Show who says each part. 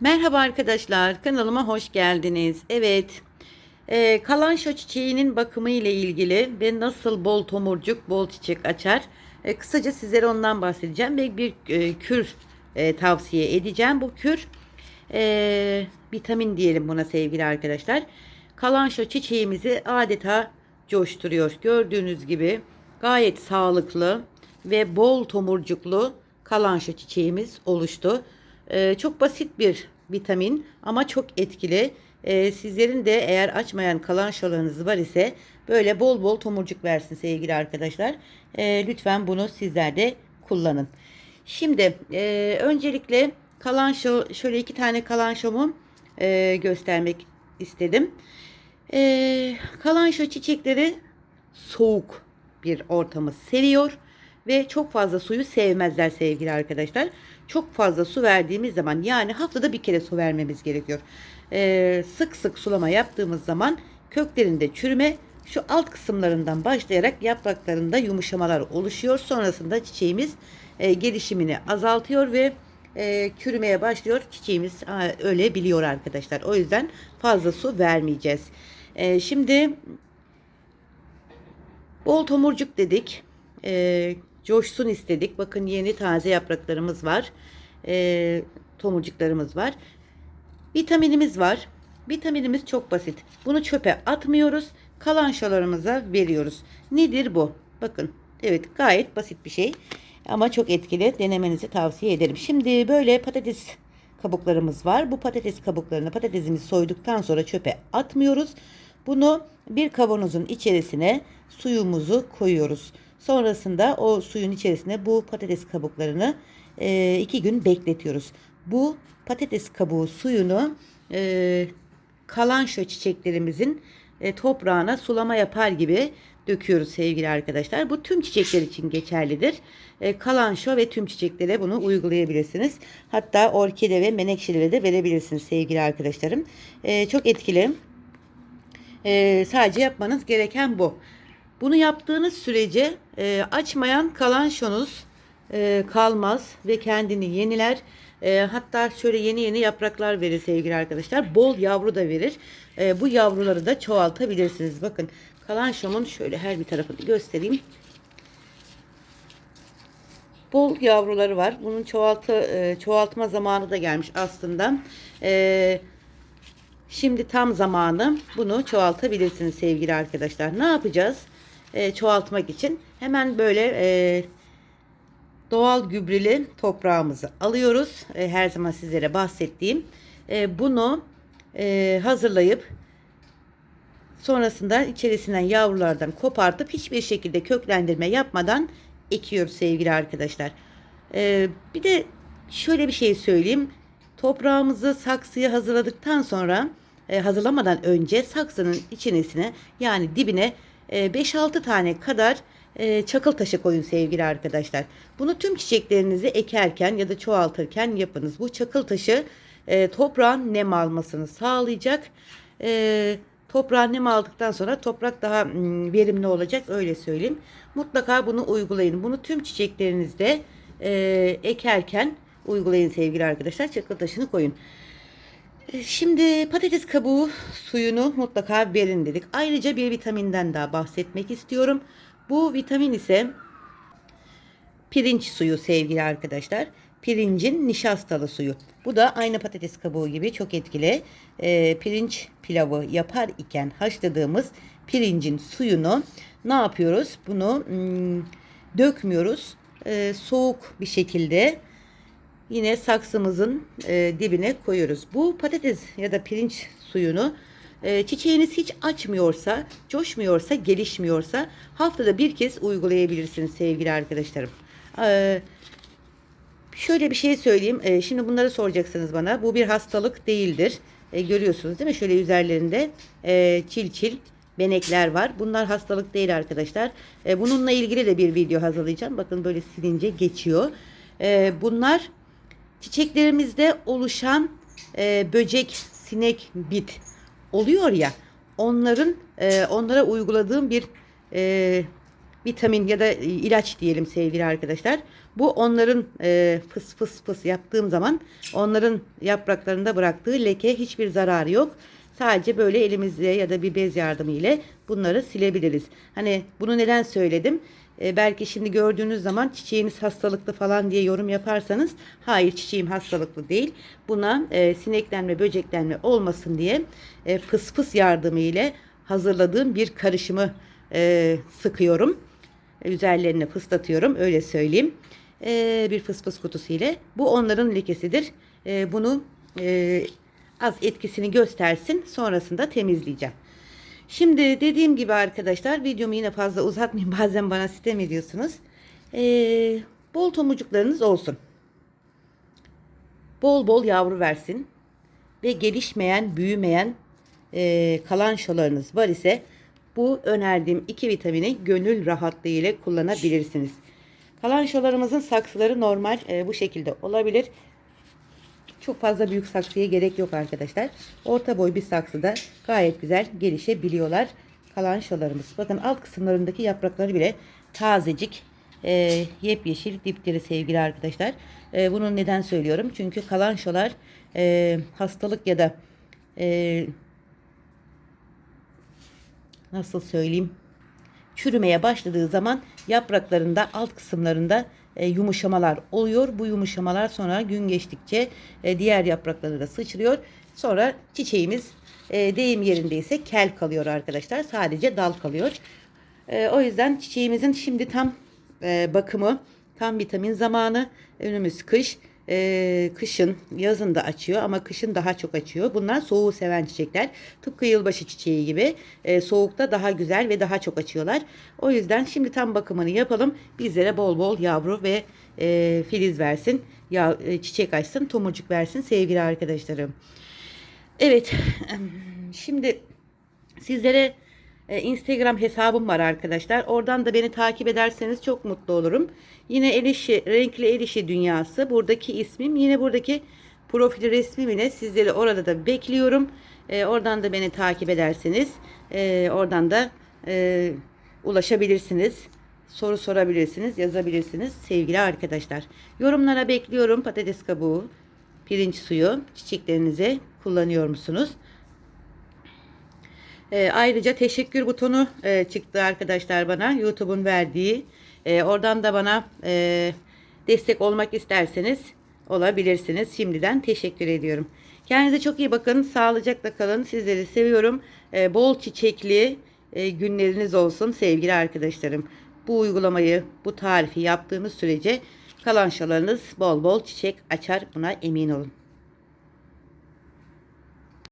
Speaker 1: Merhaba arkadaşlar, kanalıma hoş geldiniz. Evet, e, kalanşo çiçeğinin bakımı ile ilgili ve nasıl bol tomurcuk, bol çiçek açar. E, kısaca sizlere ondan bahsedeceğim ve bir e, kür e, tavsiye edeceğim. Bu kür e, vitamin diyelim buna sevgili arkadaşlar. Kalanşo çiçeğimizi adeta coşturuyor. Gördüğünüz gibi gayet sağlıklı ve bol tomurcuklu kalanşo çiçeğimiz oluştu. Ee, çok basit bir vitamin ama çok etkili. Ee, sizlerin de eğer açmayan kalanşolarınız var ise böyle bol bol tomurcuk versin sevgili arkadaşlar. Ee, lütfen bunu sizler de kullanın. Şimdi e, öncelikle kalanşo şöyle iki tane kalanşomu e, göstermek istedim. E, kalanşo çiçekleri soğuk bir ortamı seviyor ve çok fazla suyu sevmezler sevgili arkadaşlar. Çok fazla su verdiğimiz zaman yani haftada bir kere su vermemiz gerekiyor. Ee, sık sık sulama yaptığımız zaman köklerinde çürüme şu alt kısımlarından başlayarak yapraklarında yumuşamalar oluşuyor. Sonrasında çiçeğimiz e, gelişimini azaltıyor ve e, çürümeye başlıyor. Çiçeğimiz a, öyle biliyor arkadaşlar. O yüzden fazla su vermeyeceğiz. E, şimdi bol tomurcuk dedik. E, coşsun istedik. Bakın yeni taze yapraklarımız var. E, tomurcuklarımız var. Vitaminimiz var. Vitaminimiz çok basit. Bunu çöpe atmıyoruz. Kalanşalarımıza veriyoruz. Nedir bu? Bakın. Evet gayet basit bir şey. Ama çok etkili. Denemenizi tavsiye ederim. Şimdi böyle patates kabuklarımız var. Bu patates kabuklarını patatesimizi soyduktan sonra çöpe atmıyoruz. Bunu bir kavanozun içerisine suyumuzu koyuyoruz. Sonrasında o suyun içerisine bu patates kabuklarını e, iki gün bekletiyoruz. Bu patates kabuğu suyunu e, kalanşo çiçeklerimizin e, toprağına sulama yapar gibi döküyoruz sevgili arkadaşlar. Bu tüm çiçekler için geçerlidir. E, kalanşo ve tüm çiçeklere bunu uygulayabilirsiniz. Hatta orkide ve menekşelere de verebilirsiniz sevgili arkadaşlarım. E, çok etkili. E, sadece yapmanız gereken bu. Bunu yaptığınız sürece e, açmayan kalanşonuz e, kalmaz ve kendini yeniler. E, hatta şöyle yeni yeni yapraklar verir sevgili arkadaşlar. Bol yavru da verir. E, bu yavruları da çoğaltabilirsiniz. Bakın kalanşomun şöyle her bir tarafını göstereyim. Bol yavruları var. Bunun çoğaltı e, çoğaltma zamanı da gelmiş aslında. E, şimdi tam zamanı bunu çoğaltabilirsiniz sevgili arkadaşlar. Ne yapacağız? E, çoğaltmak için hemen böyle e, doğal gübreli toprağımızı alıyoruz. E, her zaman sizlere bahsettiğim. E, bunu e, hazırlayıp sonrasında içerisinden yavrulardan kopartıp hiçbir şekilde köklendirme yapmadan ekiyoruz sevgili arkadaşlar. E, bir de şöyle bir şey söyleyeyim. Toprağımızı saksıya hazırladıktan sonra e, hazırlamadan önce saksının içerisine yani dibine 5-6 tane kadar e, çakıl taşı koyun sevgili arkadaşlar. Bunu tüm çiçeklerinizi ekerken ya da çoğaltırken yapınız. Bu çakıl taşı e, toprağın nem almasını sağlayacak. E, toprağın nem aldıktan sonra toprak daha verimli olacak öyle söyleyeyim. Mutlaka bunu uygulayın. Bunu tüm çiçeklerinizde ekerken uygulayın sevgili arkadaşlar. Çakıl taşını koyun. Şimdi patates kabuğu suyunu mutlaka verin dedik. Ayrıca bir vitaminden daha bahsetmek istiyorum. Bu vitamin ise pirinç suyu sevgili arkadaşlar. Pirincin nişastalı suyu. Bu da aynı patates kabuğu gibi çok etkili. E, pirinç pilavı yapar iken haşladığımız pirincin suyunu ne yapıyoruz? Bunu hmm, dökmüyoruz. E, soğuk bir şekilde yine saksımızın e, dibine koyuyoruz. Bu patates ya da pirinç suyunu e, çiçeğiniz hiç açmıyorsa, coşmuyorsa, gelişmiyorsa haftada bir kez uygulayabilirsiniz sevgili arkadaşlarım. E, şöyle bir şey söyleyeyim. E, şimdi bunları soracaksınız bana. Bu bir hastalık değildir. E, görüyorsunuz değil mi? Şöyle üzerlerinde e, çil çil benekler var. Bunlar hastalık değil arkadaşlar. E, bununla ilgili de bir video hazırlayacağım. Bakın böyle silince geçiyor. E, bunlar çiçeklerimizde oluşan e, böcek, sinek, bit oluyor ya onların e, onlara uyguladığım bir e, vitamin ya da ilaç diyelim sevgili arkadaşlar. Bu onların e, fıs fıs fıs yaptığım zaman onların yapraklarında bıraktığı leke hiçbir zararı yok. Sadece böyle elimizle ya da bir bez yardımı ile bunları silebiliriz. Hani bunu neden söyledim? E, belki şimdi gördüğünüz zaman çiçeğiniz hastalıklı falan diye yorum yaparsanız hayır çiçeğim hastalıklı değil. Buna e, sineklenme böceklenme olmasın diye e, fıs fıs yardımı ile hazırladığım bir karışımı e, sıkıyorum. E, Üzerlerine fıslatıyorum öyle söyleyeyim. E, bir fıs fıs kutusu ile. Bu onların lekesidir. E, bunu e, az etkisini göstersin sonrasında temizleyeceğim. Şimdi dediğim gibi arkadaşlar videomu yine fazla uzatmayayım. Bazen bana sitem ediyorsunuz. Ee, bol tomurcuklarınız olsun. Bol bol yavru versin. Ve gelişmeyen, büyümeyen e, kalançolarınız var ise bu önerdiğim iki vitamini gönül rahatlığı ile kullanabilirsiniz. Kalançolarımızın saksıları normal e, bu şekilde olabilir. Çok fazla büyük saksıya gerek yok arkadaşlar. Orta boy bir saksıda gayet güzel gelişebiliyorlar kalançolarımız. Bakın alt kısımlarındaki yaprakları bile tazecik, e, yepyeşil dipleri sevgili arkadaşlar. E, bunu neden söylüyorum? Çünkü kalançolar e, hastalık ya da e, nasıl söyleyeyim çürümeye başladığı zaman yapraklarında alt kısımlarında e, yumuşamalar oluyor. Bu yumuşamalar sonra gün geçtikçe e, diğer yaprakları da sıçrıyor. Sonra çiçeğimiz e, deyim yerindeyse kel kalıyor arkadaşlar. Sadece dal kalıyor. O yüzden çiçeğimizin şimdi tam bakımı, tam vitamin zamanı. Önümüz kış. E, kışın, yazın da açıyor ama kışın daha çok açıyor. Bunlar soğuğu seven çiçekler. Tıpkı yılbaşı çiçeği gibi e, soğukta daha güzel ve daha çok açıyorlar. O yüzden şimdi tam bakımını yapalım. Bizlere bol bol yavru ve e, filiz versin. Ya, e, çiçek açsın, tomurcuk versin sevgili arkadaşlarım. Evet, şimdi sizlere e, Instagram hesabım var arkadaşlar. Oradan da beni takip ederseniz çok mutlu olurum. Yine el işi, renkli el işi dünyası. Buradaki ismim. Yine buradaki profil resmim ile sizleri orada da bekliyorum. E, oradan da beni takip ederseniz e, oradan da e, ulaşabilirsiniz. Soru sorabilirsiniz, yazabilirsiniz sevgili arkadaşlar. Yorumlara bekliyorum. Patates kabuğu, pirinç suyu çiçeklerinize kullanıyor musunuz? E, ayrıca teşekkür butonu e, çıktı arkadaşlar bana YouTube'un verdiği. E, oradan da bana e, destek olmak isterseniz olabilirsiniz. Şimdiden teşekkür ediyorum. Kendinize çok iyi bakın. Sağlıcakla kalın. Sizleri seviyorum. E, bol çiçekli e, günleriniz olsun sevgili arkadaşlarım. Bu uygulamayı, bu tarifi yaptığınız sürece kalançalarınız bol bol çiçek açar. Buna emin olun.